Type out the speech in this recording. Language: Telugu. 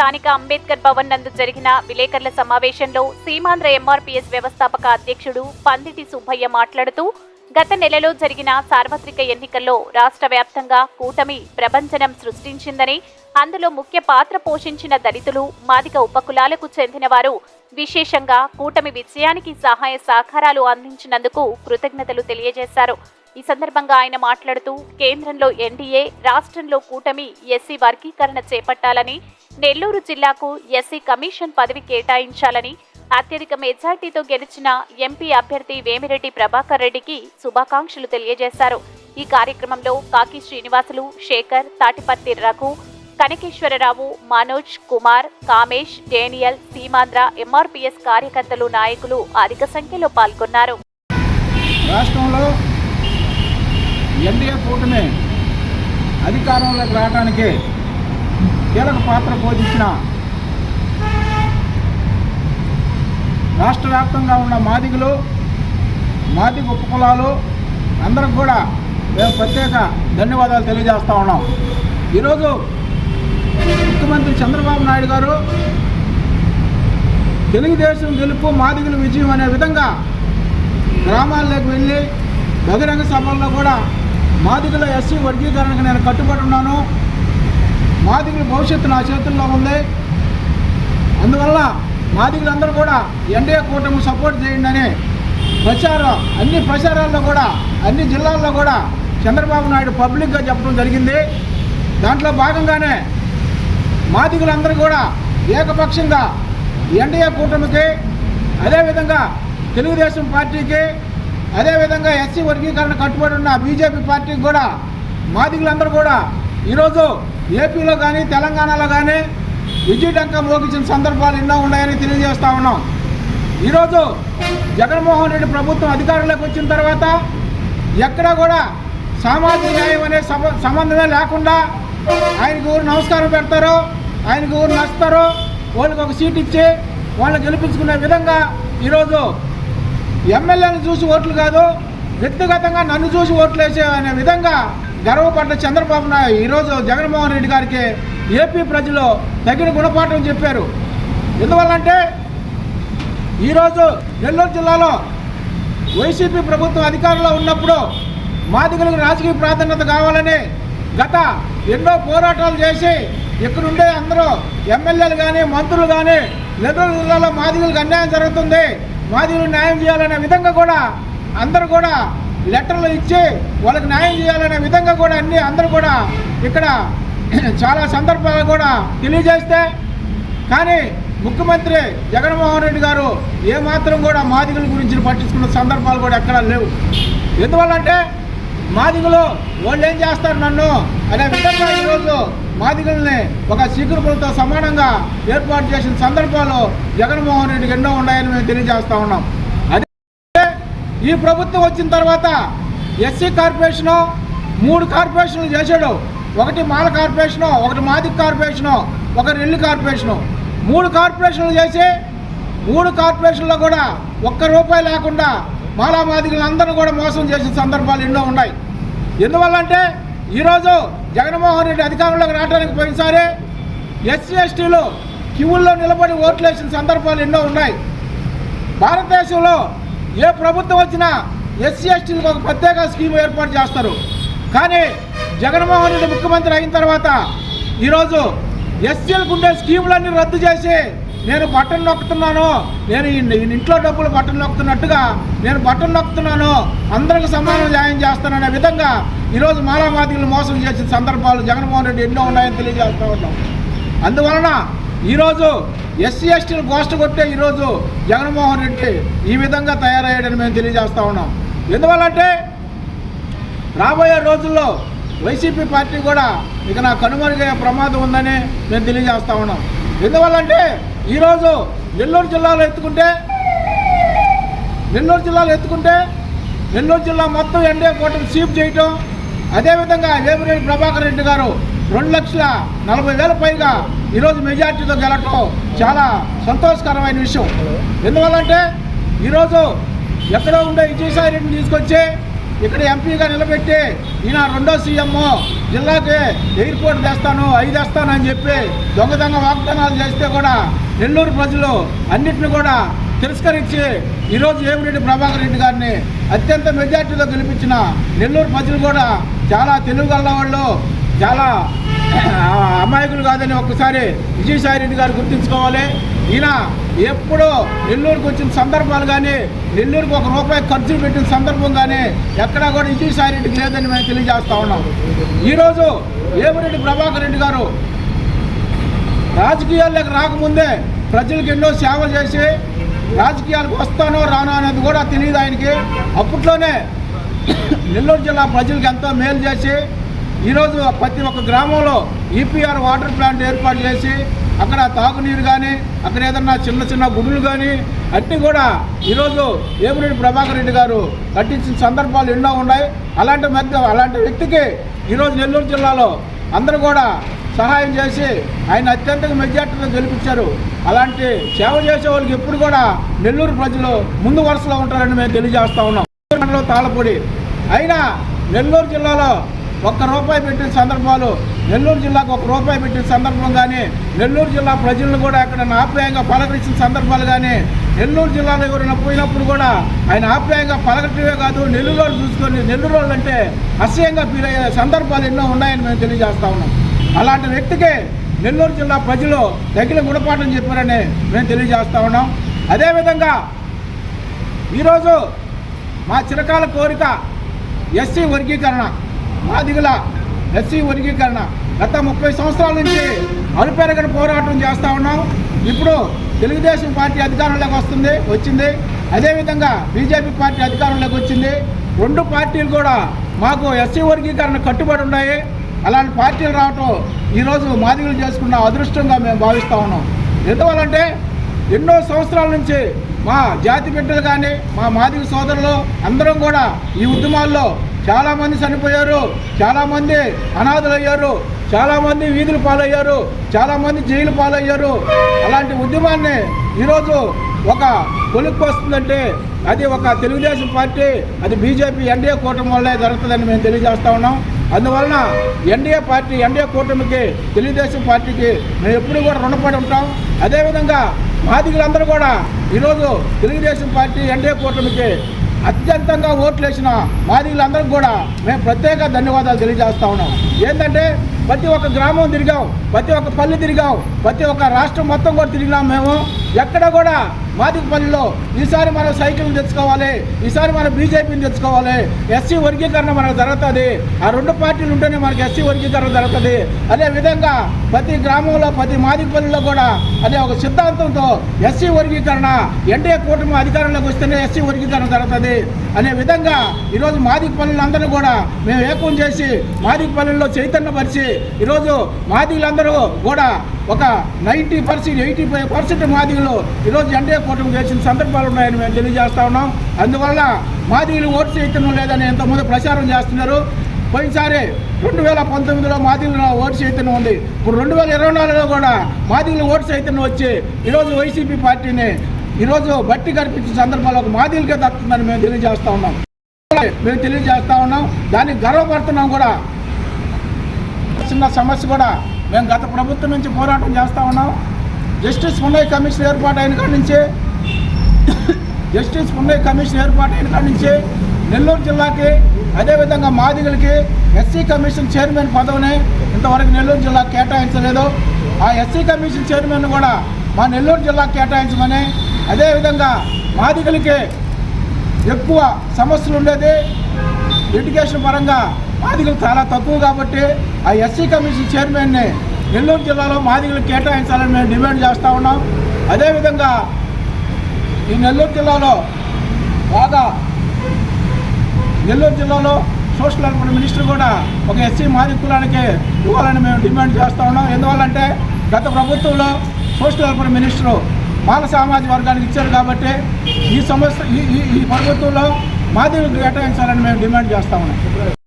స్థానిక అంబేద్కర్ భవన్ నందు జరిగిన విలేకరుల సమావేశంలో సీమాంధ్ర ఎంఆర్పీఎస్ వ్యవస్థాపక అధ్యక్షుడు పందిటి సుబ్బయ్య మాట్లాడుతూ గత నెలలో జరిగిన సార్వత్రిక ఎన్నికల్లో రాష్ట్ర వ్యాప్తంగా కూటమి ప్రభంజనం సృష్టించిందని అందులో ముఖ్య పాత్ర పోషించిన దళితులు మాదిక ఉపకులాలకు చెందినవారు విశేషంగా కూటమి విజయానికి సహాయ సహకారాలు అందించినందుకు కృతజ్ఞతలు తెలియజేశారు. ఈ సందర్భంగా ఆయన మాట్లాడుతూ కేంద్రంలో ఎన్డీఏ రాష్ట్రంలో కూటమి ఎస్సీ వర్గీకరణ చేపట్టాలని నెల్లూరు జిల్లాకు ఎస్సీ కమిషన్ పదవి కేటాయించాలని అత్యధిక మెజార్టీతో గెలిచిన ఎంపీ అభ్యర్థి వేమిరెడ్డి ప్రభాకర్ రెడ్డికి శుభాకాంక్షలు తెలియజేశారు. ఈ కార్యక్రమంలో కాకి శ్రీనివాసులు శేఖర్ తాటిపత్తి రఘు కనకేశ్వరరావు మనోజ్ కుమార్ కామేష్ డేనియల్ సీమాంధ్ర ఎంఆర్పీఎస్ కార్యకర్తలు నాయకులు అధిక సంఖ్యలో పాల్గొన్నారు. రాష్ట్రంలో ఎన్డీఏ కూటమి అధికారంలోకి రావడానికి కీలక పాత్ర పోషించిన రాష్ట్ర వ్యాప్తంగా ఉన్న మాదిగులు మాదిగ ఉపకులాలు అందరికి కూడా మేము ప్రత్యేక ధన్యవాదాలు తెలియజేస్తా ఉన్నాం. ఈరోజు ముఖ్యమంత్రి చంద్రబాబు నాయుడు గారు తెలుగుదేశం గెలుపు మాదిగుల విజయం అనే విధంగా గ్రామాల్లోకి వెళ్ళి బహిరంగ సభల్లో కూడా మాదిగల ఎస్సీ వర్గీకరణకు నేను కట్టుబడి ఉన్నాను. మాదిగుల భవిష్యత్తు నా చేతుల్లో ఉంది. అందువల్ల మాదిగులందరూ కూడా ఎన్డీఏ కూటమి సపోర్ట్ చేయండి అని ప్రచారం అన్ని ప్రచారాల్లో కూడా అన్ని జిల్లాల్లో కూడా చంద్రబాబు నాయుడు పబ్లిక్గా చెప్పడం జరిగింది. దాంట్లో భాగంగానే మాదిగులందరూ కూడా ఏకపక్షంగా ఎన్డీఏ కూటమికి అదేవిధంగా తెలుగుదేశం పార్టీకి అదేవిధంగా ఎస్సీ వర్గీకరణ కట్టుబడి ఉన్న బీజేపీ పార్టీకి కూడా మాదిగులందరూ కూడా ఈరోజు ఏపీలో కానీ తెలంగాణలో కానీ విజయడంక మోగించిన సందర్భాలు ఎన్నో ఉన్నాయని తెలియజేస్తా ఉన్నాం. ఈరోజు జగన్మోహన్ రెడ్డి ప్రభుత్వం అధికారంలోకి వచ్చిన తర్వాత ఎక్కడా కూడా సామాజిక న్యాయం అనే సంబంధమే లేకుండా ఆయనకు ఊరు నమస్కారం పెడతారు ఆయనకు ఊరు నచ్చుతారు వాళ్ళకి ఒక సీట్ ఇచ్చి వాళ్ళని గెలిపించుకునే విధంగా ఈరోజు ఎమ్మెల్యేని చూసి ఓట్లు కాదు వ్యక్తిగతంగా నన్ను చూసి ఓట్లు వేసే అనే విధంగా గర్వపడ్డ చంద్రబాబు నాయుడు ఈరోజు జగన్మోహన్ రెడ్డి గారికి ఏపీ ప్రజలు తగిన గుణపాఠం చెప్పారు. ఎందువల్లంటే ఈరోజు నెల్లూరు జిల్లాలో వైసీపీ ప్రభుత్వం అధికారంలో ఉన్నప్పుడు మాదిగలకు రాజకీయ ప్రాధాన్యత కావాలని గత ఎన్నో పోరాటాలు చేసి ఇక్కడుండే అందరూ ఎమ్మెల్యేలు కానీ మంత్రులు కానీ నెల్లూరు జిల్లాలో మాదిగలకు అన్యాయం జరుగుతుంది మాదిగలు న్యాయం చేయాలనే విధంగా కూడా అందరూ కూడా లెటర్లు ఇచ్చి వాళ్ళకి న్యాయం చేయాలనే విధంగా కూడా అన్ని అందరూ కూడా ఇక్కడ చాలా సందర్భాలు కూడా తెలియజేస్తే కానీ ముఖ్యమంత్రి జగన్మోహన్ రెడ్డి గారు ఏమాత్రం కూడా మాదిగల గురించి పట్టించుకున్న సందర్భాలు కూడా ఎక్కడా లేవు. ఎందువల్లంటే మాదిగలు వాళ్ళు ఏం చేస్తారు నన్ను అనే విధంగా ఈరోజు మాదిగల్ని ఒక శీఘ్రపులతో సమానంగా ఏర్పాటు చేసిన సందర్భాలు జగన్మోహన్ రెడ్డికి ఎన్నో ఉన్నాయని మేము తెలియజేస్తూ ఉన్నాం. ఈ ప్రభుత్వం వచ్చిన తర్వాత ఎస్సీ కార్పొరేషను మూడు కార్పొరేషన్లు చేశాడు. ఒకటి మాల కార్పొరేషను ఒకటి మాదిక్ కార్పొరేషను ఒకటి రెల్లి కార్పొరేషను. మూడు కార్పొరేషన్లు చేసి మూడు కార్పొరేషన్లో కూడా ఒక్క రూపాయి లేకుండా మాలా మాదిగలందరూ కూడా మోసం చేసిన సందర్భాలు ఎన్నో ఉన్నాయి. ఎందువల్లంటే ఈరోజు జగన్మోహన్ రెడ్డి అధికారంలోకి రావడానికి పోయినసారి ఎస్సీ ఎస్టీలు క్యూల్లో నిలబడి ఓట్లు వేసిన సందర్భాలు ఎన్నో ఉన్నాయి. భారతదేశంలో ఏ ప్రభుత్వం వచ్చినా ఎస్సీ ఎస్టీలకు ఒక ప్రత్యేక స్కీమ్ ఏర్పాటు చేస్తారు. కానీ జగన్మోహన్ రెడ్డి ముఖ్యమంత్రి అయిన తర్వాత ఈరోజు ఎస్సీలకు ఉండే స్కీములన్నీ రద్దు చేసి నేను బటన్ నొక్కుతున్నాను నేను ఇంట్లో డబ్బులు బట్టన్ నొక్కుతున్నట్టుగా నేను బట్టన్ నొక్కుతున్నాను అందరికి సమానం న్యాయం చేస్తాననే విధంగా ఈరోజు మాలామాదిగులు మోసం చేసిన సందర్భాలు జగన్మోహన్ రెడ్డి ఎన్నో ఉన్నాయని తెలియజేస్తూ ఉన్నాం. అందువలన ఈరోజు ఎస్సీ ఎస్టీలు గోష్ట కొట్టే ఈరోజు జగన్మోహన్ రెడ్డి ఈ విధంగా తయారయ్యాడని మేము తెలియజేస్తా ఉన్నాం. ఎందువల్లంటే రాబోయే రోజుల్లో వైసీపీ పార్టీ కూడా ఇక నా కనుమరుగయ్యే ప్రమాదం ఉందని మేము తెలియజేస్తా ఉన్నాం. ఎందువల్లంటే ఈరోజు నెల్లూరు జిల్లాలో ఎత్తుకుంటే నెల్లూరు జిల్లాలో ఎత్తుకుంటే నెల్లూరు జిల్లా మొత్తం ఎన్డీఏ కూటమి సీప్ చేయటం అదేవిధంగా వేమిరెడ్డి ప్రభాకర్ రెడ్డి గారు రెండు లక్షల నలభై వేల పైగా ఈరోజు మెజార్టీతో గెలటం చాలా సంతోషకరమైన విషయం. ఎందువల్లంటే ఈరోజు ఎక్కడో ఉండే విజయసాయి రెడ్డిని తీసుకొచ్చి ఇక్కడ ఎంపీగా నిలబెట్టి ఈయన రెండో సీఎం జిల్లాకి ఎయిర్పోర్ట్ తెస్తాను ఐదు తెస్తాను అని చెప్పి దొంగ వాగ్దానాలు చేస్తే కూడా నెల్లూరు ప్రజలు అన్నింటిని కూడా తిరస్కరించి ఈరోజు ఏమిరెడ్డి ప్రభాకర్ రెడ్డి గారిని అత్యంత మెజార్టీతో గెలిపించిన నెల్లూరు ప్రజలు కూడా చాలా తెలుగు వాళ్ళు చాలా అమాయకులు కాదని ఒక్కసారి విజయసాయి రెడ్డి గారు గుర్తుంచుకోవాలి. ఈయన ఎప్పుడో నెల్లూరుకు వచ్చిన సందర్భాలు కానీ నెల్లూరుకు ఒక రూపాయి ఖర్చు పెట్టిన సందర్భం కానీ ఎక్కడా కూడా విజయసాయి రెడ్డికి లేదని మేము తెలియజేస్తూ ఉన్నాం. ఈరోజు ఏమిరెడ్డి ప్రభాకర్ రెడ్డి గారు రాజకీయాల్లోకి రాకముందే ప్రజలకు ఎన్నో సేవలు చేసి రాజకీయాలకు వస్తానో రానో అనేది కూడా తెలియదు ఆయనకి. అప్పట్లోనే నెల్లూరు జిల్లా ప్రజలకు ఎంతో మేలు చేసి ఈరోజు ప్రతి ఒక్క గ్రామంలో ఈపీఆర్ వాటర్ ప్లాంట్ ఏర్పాటు చేసి అక్కడ తాగునీరు కానీ అక్కడ ఏదన్నా చిన్న చిన్న గుడులు కానీ అన్నీ కూడా ఈరోజు ఏమిరెడ్డి ప్రభాకర్ రెడ్డి గారు కట్టించిన సందర్భాలు ఎన్నో ఉన్నాయి. అలాంటి మధ్య అలాంటి వ్యక్తికి ఈరోజు నెల్లూరు జిల్లాలో అందరూ కూడా సహాయం చేసి ఆయన అత్యంత మెజార్టీతో గెలిపించారు. అలాంటి సేవ చేసే వాళ్ళకి ఎప్పుడు కూడా నెల్లూరు ప్రజలు ముందు వరుసలో ఉంటారని మేము తెలియజేస్తా ఉన్నాం. తాళపొడి అయినా నెల్లూరు జిల్లాలో ఒక్క రూపాయి పెట్టిన సందర్భాలు నెల్లూరు జిల్లాకు ఒక రూపాయి పెట్టిన సందర్భం కానీ నెల్లూరు జిల్లా ప్రజలను కూడా అక్కడ ఆప్యాయంగా పలకరించిన సందర్భాలు కానీ నెల్లూరు జిల్లాలో ఎవరైనా పోయినప్పుడు కూడా ఆయన ఆప్యాయంగా పలకటమే కాదు నెల్లూరు చూసుకొని నెల్లూరు అంటే అసహ్యంగా ఫీల్ అయ్యే సందర్భాలు ఎన్నో ఉన్నాయని మేము తెలియజేస్తా ఉన్నాం. అలాంటి వ్యక్తికి నెల్లూరు జిల్లా ప్రజలు తగిన గుణపాఠం చెప్పారని మేము తెలియజేస్తా ఉన్నాం. అదేవిధంగా ఈరోజు మా చిరకాల కోరిక ఎస్సీ వర్గీకరణ. మాదిగల ఎస్సీ వర్గీకరణ గత ముప్పై సంవత్సరాల నుంచి అలుపెరగని పోరాటం చేస్తూ ఉన్నాం. ఇప్పుడు తెలుగుదేశం పార్టీ అధికారంలోకి వస్తుంది వచ్చింది. అదేవిధంగా బీజేపీ పార్టీ అధికారంలోకి వచ్చింది. రెండు పార్టీలు కూడా మాకు ఎస్సీ వర్గీకరణ కట్టుబడి ఉన్నాయి. అలాంటి పార్టీలు రావటం ఈరోజు మాదిగులు చేసుకున్న అదృష్టంగా మేము భావిస్తూ ఉన్నాం. ఎందువల్లంటే ఎన్నో సంవత్సరాల నుంచి మా జాతి బిడ్డలు కానీ మా మాదిగ సోదరులు అందరం కూడా ఈ ఉద్యమాల్లో చాలామంది చనిపోయారు చాలామంది అనాథలయ్యారు చాలామంది వీధులు పాలయ్యారు చాలామంది జైలు పాలయ్యారు. అలాంటి ఉద్యమాన్ని ఈరోజు ఒక కొలుక్కు వస్తుందంటే అది ఒక తెలుగుదేశం పార్టీ అది బీజేపీ ఎన్డీఏ కూటమి వల్లే జరుగుతుందని మేము తెలియజేస్తా ఉన్నాం. అందువలన ఎన్డీఏ పార్టీ ఎన్డీఏ కూటమికి తెలుగుదేశం పార్టీకి మేము ఎప్పుడు కూడా రుణపడి ఉంటాం. అదేవిధంగా మాదిగులందరూ కూడా ఈరోజు తెలుగుదేశం పార్టీ ఎన్డీఏ కూటమికి అత్యంతంగా ఓట్లు వేసిన కూడా మేము ప్రత్యేక ధన్యవాదాలు తెలియజేస్తా ఉన్నాం. ఏంటంటే ప్రతి ఒక్క గ్రామం తిరిగాం ప్రతి ఒక్క పల్లె తిరిగాం ప్రతి ఒక్క రాష్ట్రం మొత్తం కూడా తిరిగినాం మేము. ఎక్కడ కూడా మాదికపల్లిలో ఈసారి మనం సైకిల్ని తెచ్చుకోవాలి ఈసారి మనం బీజేపీని తెచ్చుకోవాలి. ఎస్సీ వర్గీకరణ మనకు జరుగుతుంది. ఆ రెండు పార్టీలు ఉంటేనే మనకి ఎస్సీ వర్గీకరణ జరుగుతుంది. అదే విధంగా ప్రతి గ్రామంలో ప్రతి మాదికపల్లిలో కూడా అదే ఒక సిద్ధాంతంతో ఎస్సీ వర్గీకరణ ఎన్డీఏ కూటమి అధికారంలోకి వస్తేనే ఎస్సీ వర్గీకరణ జరుగుతుంది. అనే విధంగా ఈరోజు మాదికపల్లిలందరూ కూడా మేము ఏకం చేసి మాదికపల్లిలో చైతన్యపరిచి ఈరోజు మాదిగలందరూ కూడా ఒక ninety percent eighty five percent మాదిగలు ఈరోజు ఎన్డీఏ కూటమి చేసిన సందర్భాలు ఉన్నాయని మేము తెలియజేస్తా ఉన్నాం. అందువల్ల మాదిగలు ఓటు చేయటం లేదని ఎంతమంది ప్రచారం చేస్తున్నారు. పోయినసారి రెండు వేల పంతొమ్మిదిలో మాదిగల ఓటు చైతన్యం ఉంది. ఇప్పుడు రెండు వేల ఇరవై నాలుగులో కూడా మాదిగల ఓటు చైతన్యం వచ్చి ఈరోజు వైసీపీ పార్టీని ఈరోజు బట్టి కనిపించిన సందర్భాల్లో ఒక మాదిగలకే దక్కుతుందని మేము తెలియజేస్తా ఉన్నాం. మేము తెలియజేస్తా ఉన్నాం. దానికి గర్వపడుతున్నాం కూడా. చిన్న సమస్య కూడా మేము గత ప్రభుత్వం నుంచి పోరాటం చేస్తూ ఉన్నాం. జస్టిస్ పున్నయ్య కమిషన్ ఏర్పాటు అయిన కాడి నుంచి జస్టిస్ పున్నయ్య కమిషన్ ఏర్పాటు అయిన కాడి నుంచి నెల్లూరు జిల్లాకి అదేవిధంగా మాదిగలకి ఎస్సీ కమిషన్ చైర్మన్ పదవిని ఇంతవరకు నెల్లూరు జిల్లా కేటాయించలేదు. ఆ ఎస్సీ కమిషన్ చైర్మన్ కూడా మా నెల్లూరు జిల్లా కేటాయించమని అదేవిధంగా మాదిగలకి ఎక్కువ సమస్యలు ఉండేది. ఎడ్యుకేషన్ పరంగా మాదిగలు చాలా తక్కువ కాబట్టి ఆ ఎస్సీ కమిషన్ చైర్మన్ని నెల్లూరు జిల్లాలో మాదిగలు కేటాయించాలని మేము డిమాండ్ చేస్తూ ఉన్నాం. అదేవిధంగా ఈ నెల్లూరు జిల్లాలో బాగా నెల్లూరు జిల్లాలో సోషల్ వెల్ఫేర్ మినిస్టర్ కూడా ఒక ఎస్సీ మాది కులానికి ఇవ్వాలని మేము డిమాండ్ చేస్తూ ఉన్నాం. ఎందువల్లంటే గత ప్రభుత్వంలో సోషల్ వెల్ఫేర్ మినిస్టరు బాల సామాజిక వర్గానికి ఇచ్చారు కాబట్టి ఈ సమస్య ఈ ఈ- ఈ ప్రభుత్వంలో మాదిగలు కేటాయించాలని మేము డిమాండ్ చేస్తా ఉన్నాం.